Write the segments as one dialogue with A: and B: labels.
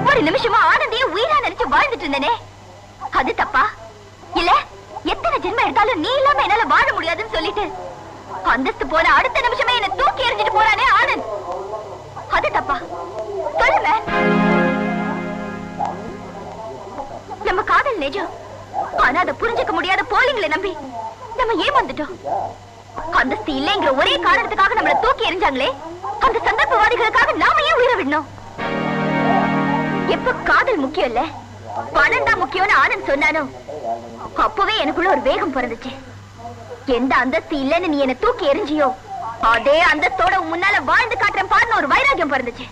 A: ஒவ்வொரு நிமிஷமும் ஆனந்தையும் உயிரா நினைச்சு வாழ்ந்துட்டு இருந்தேனே. அது தப்பா? இல்ல எத்தனை ஜென்மம் எடுத்தாலும் நீ இல்லாம என்னால வாழ முடியாதுன்னு சொல்லிட்டு. அந்தஸ்து போன அடுத்த நிமிஷமே என்ன தூக்கி எறிஞ்சிட்டு போறானே ஆனந்த். அது தப்பா? சொல்லுங்க. நம்ம காதல் நிஜம். ஆனா அதை புரிஞ்சுக்க முடியாத போலிங்களை நம்பி. நம்ம ஏமாந்துட்டோம். அந்தஸ்து இல்லைங்கிற ஒரே காரணத்துக்காக நம்மள தூக்கி எறிஞ்சாங்களே. அந்த சந்தர்ப்பவாதிகளுக்காக நாம ஏன் உயிரை விடணும்? எப்ப காதல் முக்கியம் இல்ல? பணம் தான் முக்கியம்னு ஆனந்த் சொன்னானோ? அப்பவே எனக்குள்ள ஒரு வேகம் பிறந்துச்சு. எந்த அந்தஸ்து இல்லைன்னு நீ என்ன தூக்கி எறிஞ்சியோ அதே அந்தஸ்தோட முன்னால வாழ்ந்து காட்டுறேன் பாருன்னு ஒரு வைராகியம் பிறந்துச்சு.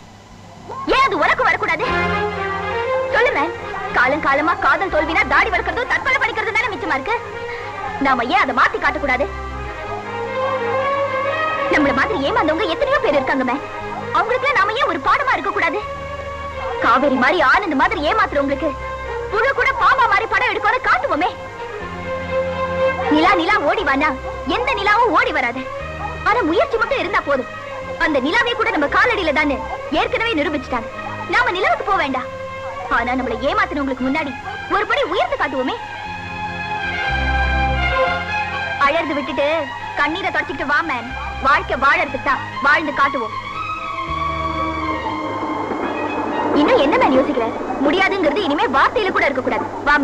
A: ஏன் அது உனக்கு வரக்கூடாது? சொல்லு மேம் காலம் காலமா காதல் தோல்வினா தாடி வளர்க்கறதும் தற்கொலை பண்ணிக்கிறது தானே மிச்சமா இருக்கு? நாம ஏன் அதை மாத்தி காட்டக்கூடாது? நம்மள மாதிரி ஏமாந்தவங்க எத்தனையோ பேர் இருக்காங்க மேம் அவங்களுக்கு நாம ஏன் ஒரு பாடமா இருக்க காவேரி மாதிரி ஆனந்த் மாதிரி ஏமாத்துற உங்களுக்கு? புழு கூட பாம்பா மாதிரி படம் எடுக்கணும் காட்டுவோமே. நிலா நிலா ஓடி வானா எந்த நிலாவும் ஓடி வராது. ஆனா முயற்சி மட்டும் இருந்தா போதும். அந்த நிலாவே கூட நம்ம காலடியில தானே ஏற்கனவே நிரூபிச்சுட்டாங்க. நாம நிலவுக்கு போக வேண்டாம். ஆனா நம்மள ஏமாத்தினவங்களுக்கு முன்னாடி ஒரு படி உயர்த்து காட்டுவோமே. அழர்ந்து விட்டுட்டு கண்ணீரை தொடச்சிக்கிட்டு வா மேன் வாழ்க்கை வாழறதுக்கு தான் வாழ்ந்து காட்டுவோம். என்ன மேன் யோசிக்கிற? முடியாதுங்கிறது இனிமே வார்த்தையில கூட இருக்க கூடாது வா